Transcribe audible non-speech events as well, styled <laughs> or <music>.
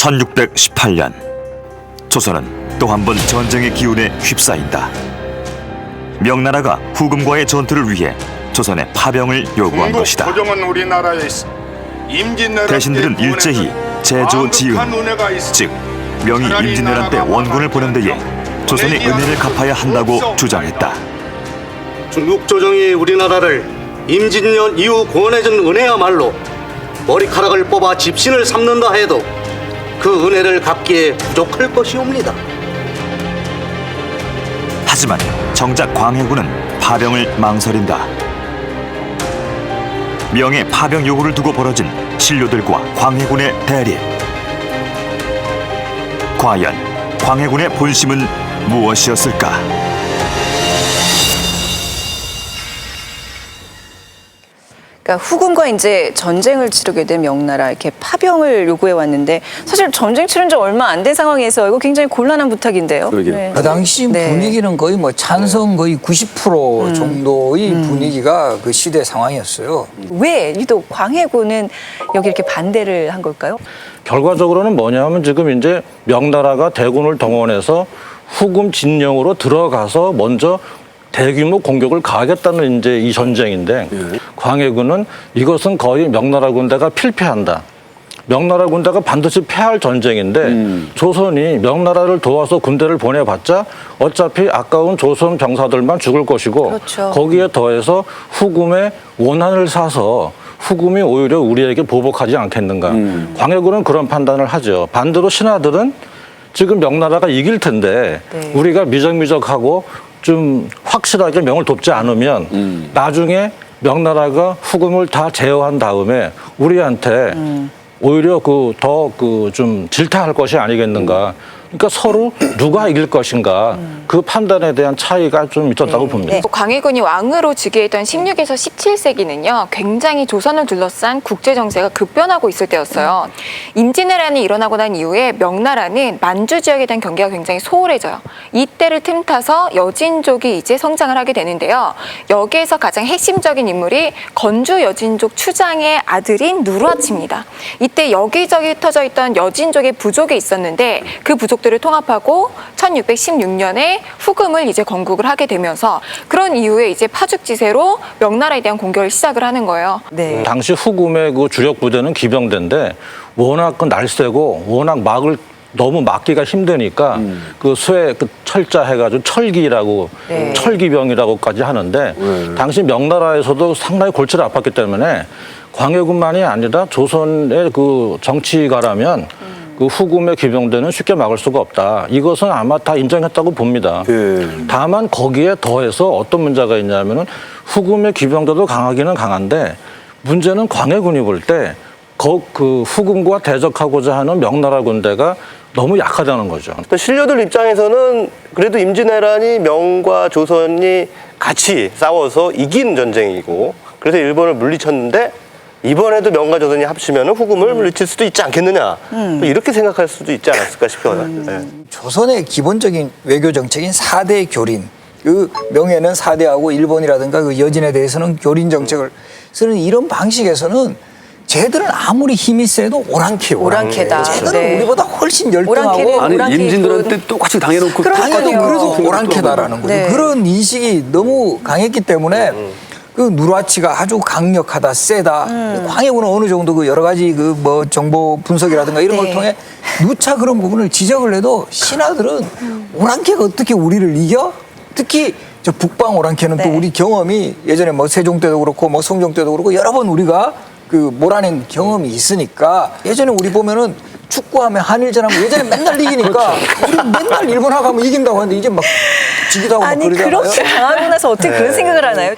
1618년 조선은 또 한 번 전쟁의 기운에 휩싸인다. 명나라가 후금과의 전투를 위해 조선에 파병을 요구한 중국 것이다. 조정은 우리나라에 있어. 임진왜란 대신들은 때 일제히 구원해준 제조 지은 왕극한 은혜가 있어. 즉 명이 임진왜란 때 원군을 보낸 데에 조선이 은혜를 갚아야 한다고 주장했다. 중국 조정이 우리나라를 임진년 이후 구원해준 은혜야말로 머리카락을 뽑아 집신을 삼는다 해도 그 은혜를 갚기에 부족할 것이옵니다. 하지만 정작 광해군은 파병을 망설인다. 명의 파병 요구를 두고 벌어진 신료들과 광해군의 대립. 과연 광해군의 본심은 무엇이었을까? 그러니까 후금과 이제 전쟁을 치르게 된 명나라 이렇게 파병을 요구해 왔는데 사실 전쟁 치른 지 얼마 안 된 상황에서 이거 굉장히 곤란한 부탁인데요. 네. 그 당시 네. 분위기는 거의 뭐 찬성 거의 90% 음. 정도의 분위기가 그 시대 상황이었어요. 왜 유독 광해군은 여기 이렇게 반대를 한 걸까요? 결과적으로는 뭐냐면 지금 이제 명나라가 대군을 동원해서 후금 진영으로 들어가서 먼저 대규모 공격을 가하겠다는 이제 이 전쟁인데 광해군은 이것은 거의 명나라 군대가 필패한다. 명나라 군대가 반드시 패할 전쟁인데 조선이 명나라를 도와서 군대를 보내봤자 어차피 아까운 조선 병사들만 죽을 것이고 그렇죠. 거기에 더해서 후금의 원한을 사서 후금이 오히려 우리에게 보복하지 않겠는가. 광해군은 그런 판단을 하죠. 반대로 신하들은 지금 명나라가 이길 텐데 네. 우리가 미적미적하고 좀 확실하게 명을 돕지 않으면 나중에 명나라가 후금을 다 제어한 다음에 우리한테 오히려 그 더 그 좀 질타할 것이 아니겠는가. 그러니까 서로 누가 이길 것인가 그 판단에 대한 차이가 좀 있었다고 봅니다. 네. 광해군이 왕으로 즉위했던 16에서 17세기는요, 굉장히 조선을 둘러싼 국제 정세가 급변하고 있을 때였어요. 임진왜란이 일어나고 난 이후에 명나라는 만주 지역에 대한 경계가 굉장히 소홀해져요. 이때를 틈타서 여진족이 이제 성장을 하게 되는데요. 여기에서 가장 핵심적인 인물이 건주 여진족 추장의 아들인 누르하치입니다. 이때 여기저기 흩어져 있던 여진족의 부족이 있었는데 그 부족 들을 통합하고 1616년에 후금을 이제 건국을 하게 되면서 그런 이후에 이제 파죽지세로 명나라에 대한 공격을 시작을 하는 거예요. 네. 당시 후금의 그 주력 부대는 기병대인데 워낙 그 날쌔고 워낙 막을 너무 막기가 힘드니까 그쇠 그 철자 해가지고 철기라고 네. 철기병이라고까지 하는데 당시 명나라에서도 상당히 골치를 아팠기 때문에 광해군만이 아니라 조선의 그 정치가라면 그 후금의 기병대는 쉽게 막을 수가 없다. 이것은 아마 다 인정했다고 봅니다. 다만 거기에 더해서 어떤 문제가 있냐면은 후금의 기병대도 강하기는 강한데 문제는 광해군이 볼 때 그 후금과 대적하고자 하는 명나라 군대가 너무 약하다는 거죠. 또 신료들 입장에서는 그래도 임진왜란이 명과 조선이 같이 싸워서 이긴 전쟁이고 그래서 일본을 물리쳤는데 이번에도 명과 조선이 합치면 후금을 물리칠 수도 있지 않겠느냐 뭐 이렇게 생각할 수도 있지 않았을까 싶어요. 네. 조선의 기본적인 외교 정책인 사대 교린. 그 명예는 사대하고 일본이라든가 그 여진에 대해서는 교린 정책을 쓰는 이런 방식에서는 쟤들은 아무리 힘이 세도 오랑캐 오랑캐다. 쟤들은 네. 우리보다 훨씬 오랑캐는 열등하고 아니, 오랑캐 임진들한테. 똑같이 당해놓고 그러니까요. 당해도 그래도 그런 오랑캐다라는 거죠. 네. 그런 인식이 너무 강했기 때문에 그 누라치가 아주 강력하다, 세다. 음. 광해군은 어느 정도 그 여러 가지 그 뭐 정보 분석이라든가 이런 네. 걸 통해 누차 그런 부분을 지적을 해도 신하들은 음. 오랑캐가 어떻게 우리를 이겨? 특히 저 북방 오랑캐는 또 네. 우리 경험이 예전에 뭐 세종 때도 그렇고 뭐 성종 때도 그렇고 여러 번 우리가 그 몰아낸 경험이 있으니까 예전에 우리 보면은 축구하면 한일전하면 예전에 맨날 이기니까 <laughs> 우리 맨날 일본하고 하면 이긴다고 하는데 이제 막 지기도 하고 막 아니 그러잖아요. 그렇게 당하고 나서 어떻게 그런 생각을 하나요?